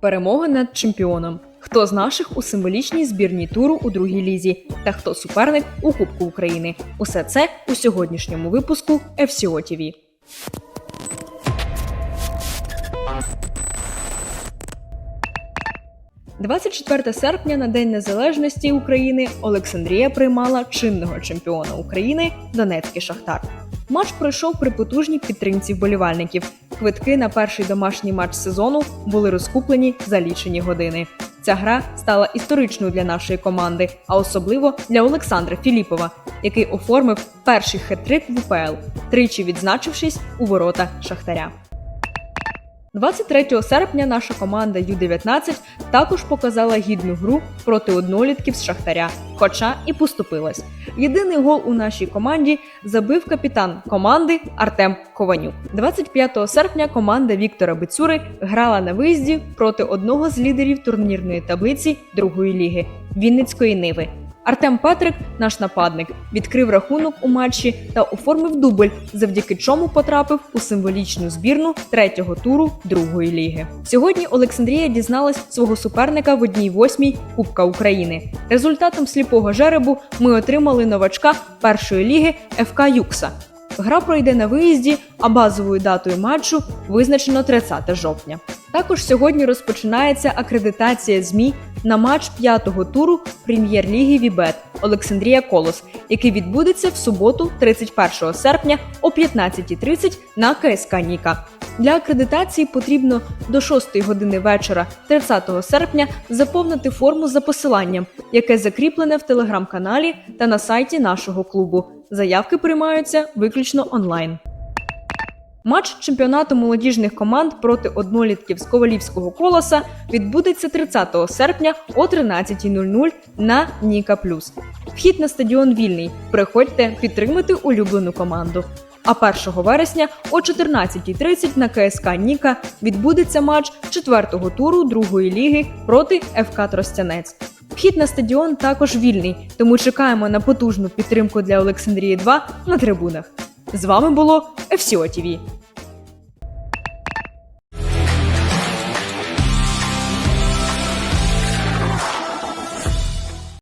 Перемога над чемпіоном. Хто з наших у символічній збірній туру у другій лізі та хто суперник у Кубку України? Усе це у сьогоднішньому випуску FCO TV. – 24 серпня на День Незалежності України Олександрія приймала чинного чемпіона України Донецький Шахтар. Матч пройшов при потужній підтримці вболівальників. Квитки на перший домашній матч сезону були розкуплені за лічені години. Ця гра стала історичною для нашої команди, а особливо для Олександра Філіпова, який оформив перший хет-трик в УПЛ, тричі відзначившись у ворота Шахтаря. 23 серпня наша команда Ю-19 також показала гідну гру проти однолітків з Шахтаря, хоча і поступилась. Єдиний гол у нашій команді забив капітан команди Артем Кованюк. 25 серпня команда Віктора Бицюри грала на виїзді проти одного з лідерів турнірної таблиці другої ліги Вінницької Ниви. Артем Петрик, наш нападник, відкрив рахунок у матчі та оформив дубль, завдяки чому потрапив у символічну збірну третього туру другої ліги. Сьогодні Олександрія дізналась свого суперника в одній восьмій Кубка України. Результатом сліпого жеребу ми отримали новачка першої ліги ФК Юкса. Гра пройде на виїзді, а базовою датою матчу визначено 30 жовтня. Також сьогодні розпочинається акредитація ЗМІ на матч п'ятого туру прем'єр-ліги Вібет Олександрія Колос, який відбудеться в суботу, 31 серпня о 15.30 на КСК Ніка. Для акредитації потрібно до 6 години вечора 30 серпня заповнити форму за посиланням, яке закріплене в телеграм-каналі та на сайті нашого клубу. Заявки приймаються виключно онлайн. Матч чемпіонату молодіжних команд проти однолітків з Ковалівського колоса відбудеться 30 серпня о 13.00 на Ніка Плюс. Вхід на стадіон вільний. Приходьте підтримати улюблену команду. А 1 вересня о 14.30 на КСК Ніка відбудеться матч четвертого туру другої ліги проти ФК Тростянець. Вхід на стадіон також вільний, тому чекаємо на потужну підтримку для Олександрії 2 на трибунах. З вами було FCO TV.